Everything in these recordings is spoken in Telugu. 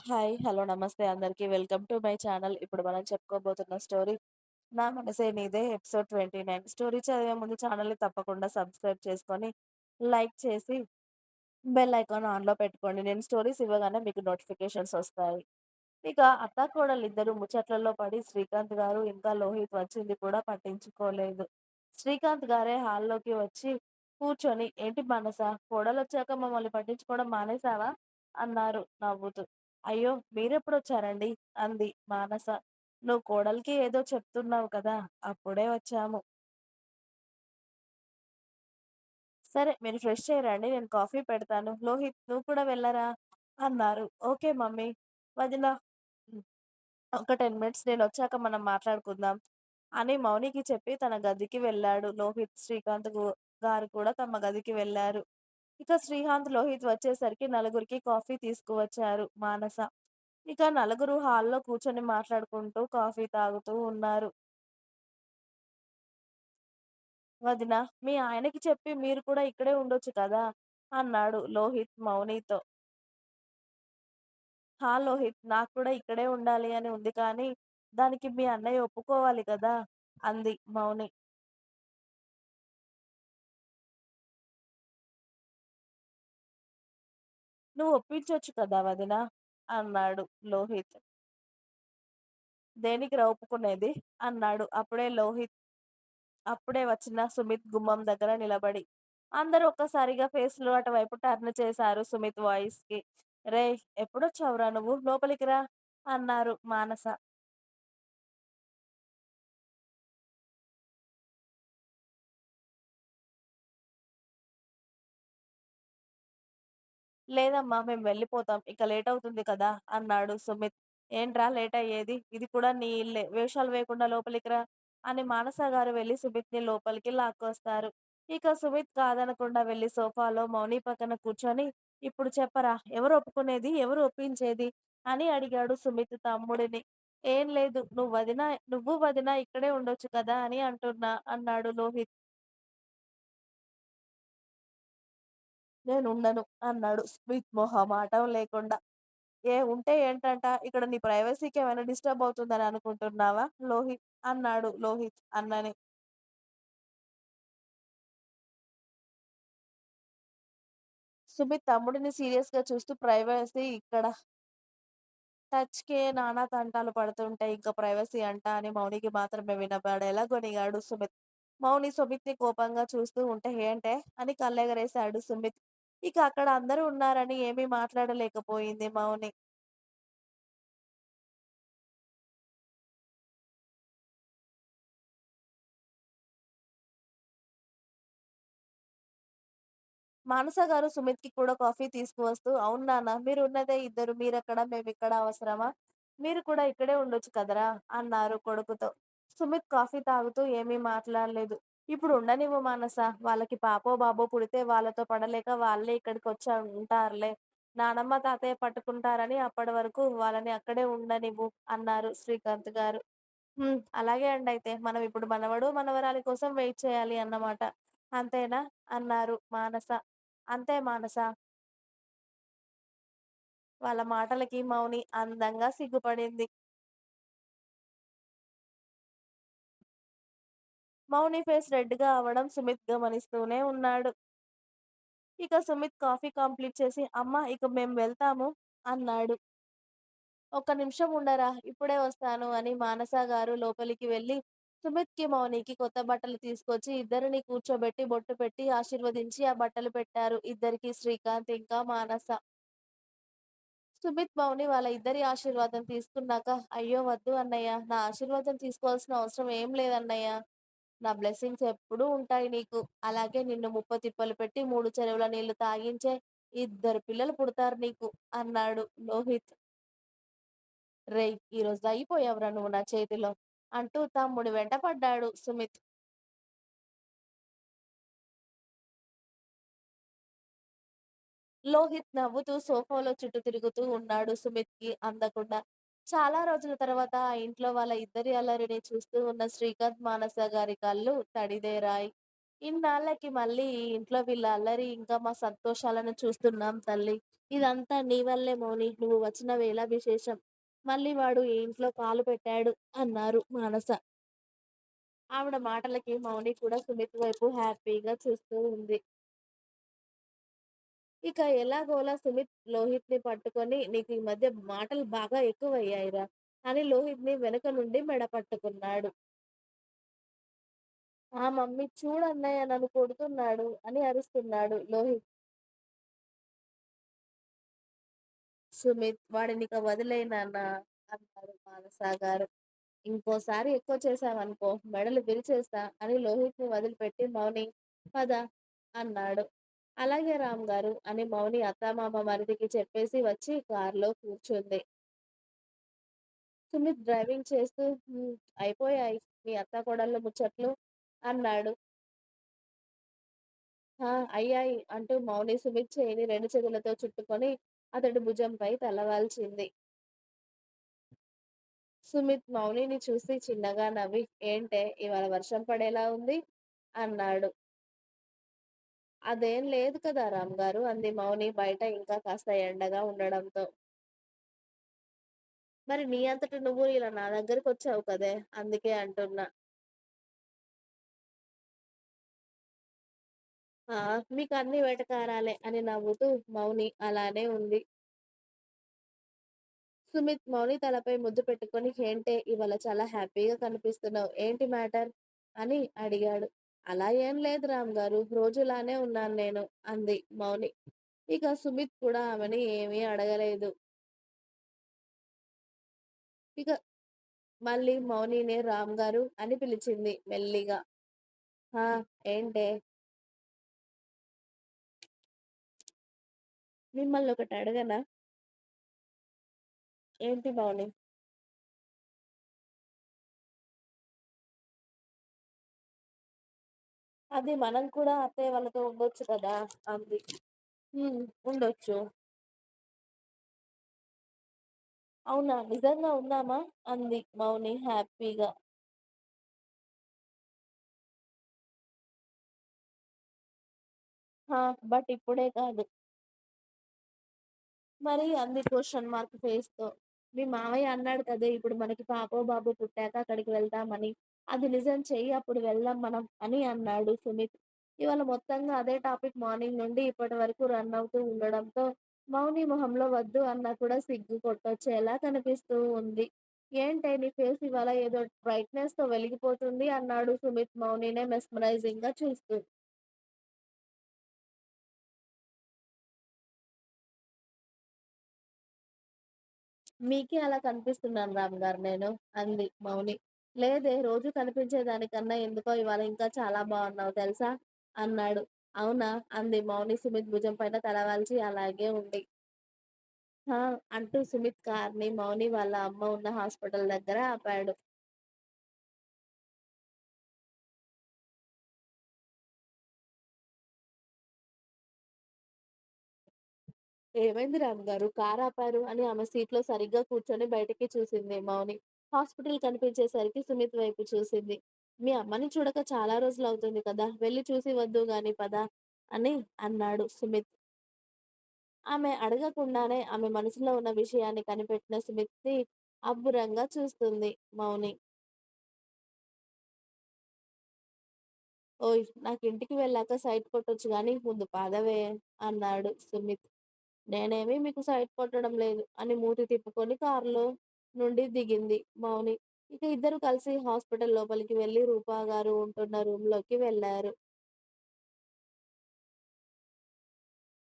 హాయ్. హలో. నమస్తే అందరికీ వెల్కమ్ టు మై ఛానల్. ఇప్పుడు మనం చెప్పుకోబోతున్న స్టోరీ 'నా మనసే నీదే' ఎపిసోడ్ 29 స్టోరీ చదివే ముందు ఛానల్‌ని తప్పకుండా సబ్స్క్రైబ్ చేసుకొని, లైక్ చేసి, బెల్ ఐకాన్ ఆన్‌లో పెట్టుకోండి. నేను స్టోరీస్ ఇవ్వగానే మీకు నోటిఫికేషన్స్ వస్తాయి ఇక అత్తాకోడళ్ళిద్దరూ ముచ్చట్లలో పడి శ్రీకాంత్ గారు ఇంకా లోహిత్ వచ్చింది కూడా పట్టించుకోలేదు. శ్రీకాంత్ గారే హాల్లోకి వచ్చి కూర్చొని "ఏంటి మనసా కోడలు వచ్చాక మమ్మల్ని పట్టించుకోవడం మానేసావా అన్నారు నవ్వుతూ. "అయ్యో! మీరెప్పుడొచ్చారండి" అంది మానస. "నువ్వు కోడలికి ఏదో చెప్తున్నావు కదా! అప్పుడే వచ్చాము." "సరే మీరు ఫ్రెష్ అయ్యి రండి. నేను కాఫీ పెడతాను. లోహిత్ నువ్వు కూడా వెళ్ళరా" అన్నారు. "Okay mummy." వదిన హ్మ్. ఒక 10 మినిట్స్ నేనొచ్చాక మనం మాట్లాడుకుందాం" అని మౌనికి చెప్పి తన గదికి వెళ్ళాడు లోహిత్. శ్రీకాంత్ గు గారు కూడా తమ గదికి వెళ్ళారు ఇక శ్రీకాంత్, లోహిత్ వచ్చేసరికి నలుగురికి కాఫీ తీసుకువచ్చారు మానస. ఇక నలుగురు హాల్‌లో కూర్చొని మాట్లాడుకుంటూ కాఫీ తాగుతూ ఉన్నారు. "వదినా మీ ఆయనకి చెప్పి మీరు కూడా ఇక్కడే ఉండొచ్చు కదా!" అన్నాడు లోహిత్ మౌనితో. "హా లోహిత్ నాకు కూడా ఇక్కడే ఉండాలి అని ఉంది కానీ, దానికి మీ అన్నయ్య ఒప్పుకోవాలి కదా!" అంది మౌని. "నువ్వు ఒప్పించొచ్చు కదా వదిన అన్నాడు లోహిత్. "దేనికిరా ఒప్పుకునేది?" అన్నాడు అప్పుడే లోహిత్ అప్పుడే వచ్చిన సుమిత్ గుమ్మం దగ్గర నిలబడి. అందరూ ఒక్కసారిగా ఫేస్‌లు అటువైపు టర్న్ చేశారు సుమిత్ వాయిస్‌కి. రే ఎప్పుడొచ్చావురా నువ్వు? లోపలికి రా" అన్నారు మానస. "లేదమ్మా మేము వెళ్ళిపోతాం. ఇక లేట్ అవుతుంది కదా!" అన్నాడు సుమిత్. "ఏంట్రా లేటయ్యేది? ఇది కూడా నీ ఇల్లే. వేషాలు వేయకుండా లోపలికి రా" అని మానసగారు వెళ్ళి సుమిత్‌ని లోపలికి లాక్కొస్తారు. ఇక సుమిత్ కాదనకుండా వెళ్ళి సోఫాలో మౌని పక్కన కూర్చొని "ఇప్పుడు చెప్పరా! ఎవరు ఒప్పుకునేది? ఎవరు ఒప్పించేది?" అని అడిగాడు సుమిత్ తమ్ముడిని. "ఏం లేదు. నువ్వు వదిన నువ్వు వదిన ఇక్కడే ఉండొచ్చు కదా అని అంటున్నా" అన్నాడు లోహిత్. "నేనుండను" అన్నాడు సుమిత్ మొహమాటం లేకుండా. "ఏ ఉంటే ఏంటంట? ఇక్కడ నీ ప్రైవసీకి ఏమైనా డిస్టర్బ్ అవుతుందని అనుకుంటున్నావా లోహిత్" అన్నాడు లోహిత్ అన్నని. సుమిత్ తమ్ముడిని సీరియస్గా చూస్తూ "ప్రైవసీ ఇక్కడ టచ్‌కే నానా తంటాలు పడుతుంటే ఇంకా ప్రైవసీ అంట" అని మౌనికి మాత్రమే వినపడేలా కొనిగాడు సుమిత్. మౌని సుమిత్‌ని కోపంగా చూస్తూ ఉంటే "ఏంటే" అని కళ్ళెగరేశాడు సుమిత్. ఇక అక్కడ అందరూ ఉన్నారని ఏమీ మాట్లాడలేకపోయింది మౌని. సుమిత్కి కూడా కాఫీ తీసుకువస్తూ "అవును నాన్న మీరున్నదే ఇద్దరు. మీరక్కడ ఇక్కడ అవసరమా? మీరు కూడా ఇక్కడే ఉండొచ్చు కదరా" అన్నారు కొడుకుతో. సుమిత్ కాఫీ తాగుతూ ఏమీ మాట్లాడలేదు. "ఇప్పుడు ఉండనివ్వు మానస. వాళ్ళకి పాపో బాబో పుడితే వాళ్ళతో పడలేక వాళ్ళే ఇక్కడికి వచ్చా ఉంటారులే. నానమ్మ, తాతయ్య పట్టుకుంటారని అప్పటి వరకు వాళ్ళని అక్కడే ఉండనివ్వు" అన్నారు శ్రీకాంత్ గారు. అలాగే అండి అయితే మనం ఇప్పుడు మనవడు, మనవరాలి కోసం వెయిట్ చేయాలి అన్నమాట. అంతేనా?" అన్నారు మానస. "అంతే మానస." వాళ్ళ మాటలకి మౌని అందంగా సిగ్గుపడింది. మౌని ఫేస్ రెడ్‌గా అవ్వడం సుమిత్ గమనిస్తూనే ఉన్నాడు. ఇక సుమిత్ కాఫీ కంప్లీట్ చేసి అమ్మ ఇక మేము వెళ్తాము" అన్నాడు. ఒక నిమిషం ఉండరా! ఇప్పుడే వస్తాను" అని మానస గారు లోపలికి వెళ్ళి సుమిత్‌కి, మౌనికి కొత్త బట్టలు తీసుకొచ్చి ఇద్దరిని కూర్చోబెట్టి బొట్టు పెట్టి ఆశీర్వదించి ఆ బట్టలు పెట్టారు ఇద్దరికి శ్రీకాంత్ ఇంకా మానస. సుమిత్, మౌని వాళ్ళ ఇద్దరి ఆశీర్వాదం తీసుకున్నాక "అయ్యో వద్దు అన్నయ్య. నా ఆశీర్వాదం తీసుకోవాల్సిన అవసరం ఏం లేదన్నయ్య. నా బ్లెస్సింగ్స్ ఎప్పుడూ ఉంటాయి నీకు. అలాగే నిన్ను ముప్ప తిప్పలు పెట్టి మూడు చెరువుల నీళ్ళు తాగించే ఇద్దరు పిల్లలు పుడతారు నీకు" అన్నాడు లోహిత్. రే ఈరోజు అయిపోయావురా నువ్వు నా చేతిలో" అంటూ తమ్ముడి వెంట పడ్డాడు సుమిత్. లోహిత్ నవ్వుతూ సోఫాలో చుట్టూ తిరుగుతూ ఉన్నాడు సుమిత్కి అందకుండా. చాలా రోజుల తర్వాత ఆ ఇంట్లో వాళ్ళ ఇద్దరి అల్లరిని చూస్తూ ఉన్న శ్రీకాంత్, మానస గారి కళ్ళు తడిదేరాయి. ఇన్నాళ్ళకి మళ్ళీ ఈ ఇంట్లో వీళ్ళ అల్లరి, ఇంకా మా సంతోషాలను చూస్తున్నాం తల్లి. ఇదంతా నీ వల్లే మౌని. నువ్వు వచ్చిన వేళ విశేషం. మళ్ళీ వాడు ఈ ఇంట్లో కాలు పెట్టాడు అన్నారు మానస. ఆవిడ మాటలకి మౌని కూడా సుమిత్ వైపు హ్యాపీగా చూస్తూ ఉంది. ఇక ఎలాగోలా సుమిత్ లోహిత్‌ని పట్టుకొని నీకు ఈ మధ్య మాటలు బాగా ఎక్కువయ్యాయిరా! అని లోహిత్‌ని వెనుక నుండి మెడ పట్టుకున్నాడు. ఆ మమ్మీ చూడన్నయ్య నన్ను కొడుతున్నాడు అని అరుస్తున్నాడు లోహిత్. సుమిత్ వాడిని ఇక నాన్నా అన్నాడు మానస గారు. ఇంకోసారి ఎక్కువ చేశావనుకో మెడలు విరిచేస్తా అని లోహిత్‌ని వదిలిపెట్టి మౌని పద అన్నాడు. అలాగే రామ్ గారు అని మౌని అత్తామామ మరిదికి చెప్పేసి వచ్చి కారులో కూర్చుంది. సుమిత్ డ్రైవింగ్ చేస్తూ హ్మ్. అయిపోయాయి మీ అత్త అత్తాకోడళ్ళ ముచ్చట్లు అన్నాడు. ఆ! అయ్యాయి అంటూ మౌని సుమిత్ చేయిని రెండు చేతులతో చుట్టుకొని అతడి భుజంపై తలవాల్చింది. సుమిత్ మౌనిని చూసి చిన్నగా నవ్వి ఏంటే ఇవాళ వర్షం పడేలా ఉంది? అన్నాడు. అదేం లేదు కదా రామ్ గారు అంది మౌని బయట ఇంకా కాస్త ఎండగా ఉండడంతో. మరి నీ అంతట నువ్వు ఇలా నా దగ్గరకొచ్చావు కదే! అందుకే అంటున్నా. ఆ! అన్ని వెటకారాలే అని నవ్వుతూ మౌని అలానే ఉంది. సుమిత్ మౌని తలపై ముద్దు పెట్టుకొని ఏంటే ఇవాళ చాలా హ్యాపీగా కనిపిస్తున్నావు. ఏంటి మ్యాటర్? అని అడిగాడు. అలా ఏం లేదు రామ్ గారు రోజులానే ఉన్నాను నేను అంది మౌని. ఇక సుమిత్ కూడా ఆమెని ఏమీ అడగలేదు. ఇక మళ్ళీ మౌనినే గారు అని పిలిచింది మెల్లిగా. హా ఏంటే? మిమ్మల్నొకటి అడగనా? ఏంటి మౌని? అది మనం కూడా అత్తయ్య వాళ్ళతో ఉండొచ్చు కదా! అంది. హ్మ్. ఉండొచ్చు. అవునా! నిజంగా ఉందామా? అంది మౌని హ్యాపీగా. హా! బట్ ఇప్పుడే కాదు. మరి అంది క్వశ్చన్ మార్క్ ఫేస్‌తో. మీ మావయ్య అన్నాడు కదే ఇప్పుడు మనకి పాపో, బాబు పుట్టాక అక్కడికి వెళ్తామని. అది నిజం చెయ్యి అప్పుడు వెళ్దాం మనం అని అన్నాడు సుమిత్. ఇవాళ మొత్తంగా అదే టాపిక్ మార్నింగ్ నుండి ఇప్పటి వరకు రన్ అవుతూ ఉండడంతో మౌని మొహంలో వద్దు అన్నా కూడా సిగ్గు కొట్టొచ్చేలా కనిపిస్తూ ఉంది. ఏంటే నీ ఫేస్ ఇవాళ ఏదో బ్రైట్నెస్తో వెలిగిపోతుంది అన్నాడు సుమిత్ మౌనినే మెస్మరైజింగ్‌గా చూస్తూ. మీకే అలా కనిపిస్తున్నాను రామ్‌గారు నేను అంది మౌని. లేదే రోజు కనిపించే దానికన్నా ఎందుకో ఇవాళ ఇంకా చాలా బాగున్నావు తెలుసా? అన్నాడు. అవునా? అంది మౌని సుమిత్ భుజం పైన తలవాల్చి అలాగే ఉంది. అంటూ సుమిత్ కార్‌ని మౌని వాళ్ళ అమ్మ ఉన్న హాస్పిటల్ దగ్గర ఆపాడు. ఏమైంది రావు గారు కార్ ఆపారు అని ఆమె సీట్‌లో సరిగ్గా కూర్చొని బయటికి చూసింది మౌని. హాస్పిటల్ కనిపించేసరికి సుమిత్ వైపు చూసింది. మీ అమ్మని చూడక చాలా రోజులు అవుతుంది కదా! వెళ్ళి చూసి వద్దు గాని పద అని అన్నాడు సుమిత్. ఆమె అడగకుండానే ఆమె మనసులో ఉన్న విషయాన్ని కనిపెట్టిన సుమిత్‌ని అబ్బురంగా చూస్తుంది మౌని. ఓయ్! నాకు ఇంటికి వెళ్ళాక సైట్ కొట్టొచ్చు కానీ ముందు పాదవే అన్నాడు సుమిత్. నేనేమి మీకు సైట్ కొట్టడం లేదు అని మూతి తిప్పుకొని కారులో నుండి దిగింది మౌని. ఇక ఇద్దరు కలిసి హాస్పిటల్ లోపలికి వెళ్ళి రూపా గారు ఉంటున్న రూమ్‌లోకి వెళ్ళారు.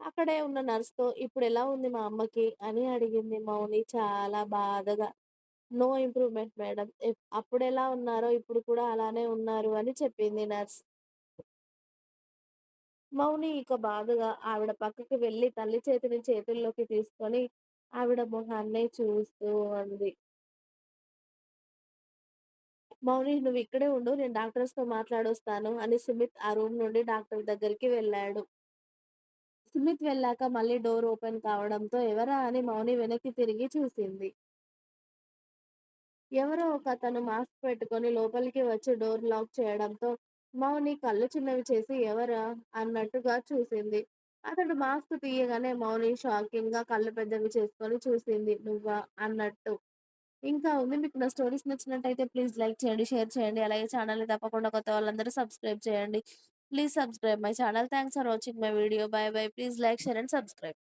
అక్కడే ఉన్న నర్స్‌తో ఇప్పుడెలా ఉంది మా అమ్మకి? అని అడిగింది మౌని చాలా బాధగా. No improvement madam. ఎప్ అప్పుడెలా ఉన్నారో ఇప్పుడు కూడా అలానే ఉన్నారు అని చెప్పింది నర్స్. మౌని ఇక బాధగా ఆవిడ పక్కకి వెళ్ళి తల్లి చేతిని చేతుల్లోకి తీసుకొని ఆవిడ మొహాన్నే చూస్తూ అంది. మౌని నువ్వు ఇక్కడే ఉండు. నేను డాక్టర్స్‌తో మాట్లాడొస్తాను అని సుమిత్ ఆ రూమ్ నుండి డాక్టర్ దగ్గరికి వెళ్ళాడు. సుమిత్ వెళ్ళాక మళ్ళీ డోర్ ఓపెన్ కావడంతో ఎవరా అని మౌని వెనక్కి తిరిగి చూసింది. ఎవరో ఒకతను మాస్క్ పెట్టుకొని లోపలికి వచ్చి డోర్ లాక్ చేయడంతో మౌని కళ్ళు చిన్నవి చేసి ఎవరా? అన్నట్టుగా చూసింది. అతడు మాస్క్ తీయగానే మౌని షాకింగ్‌గా కళ్ళు పెద్దవి చేసుకొని చూసింది. నువ్వా? అన్నట్టు. ఇంకా ఉంది. మీకు నా స్టోరీస్ నచ్చినట్టయితే ప్లీజ్ లైక్ చేయండి, షేర్ చేయండి. అలాగే ఛానల్‌ని తప్పకుండా కొత్త వాళ్ళందరూ సబ్స్క్రైబ్ చేయండి. Please subscribe my channel. Thanks for watching my video. Bye bye. Please like, share and subscribe.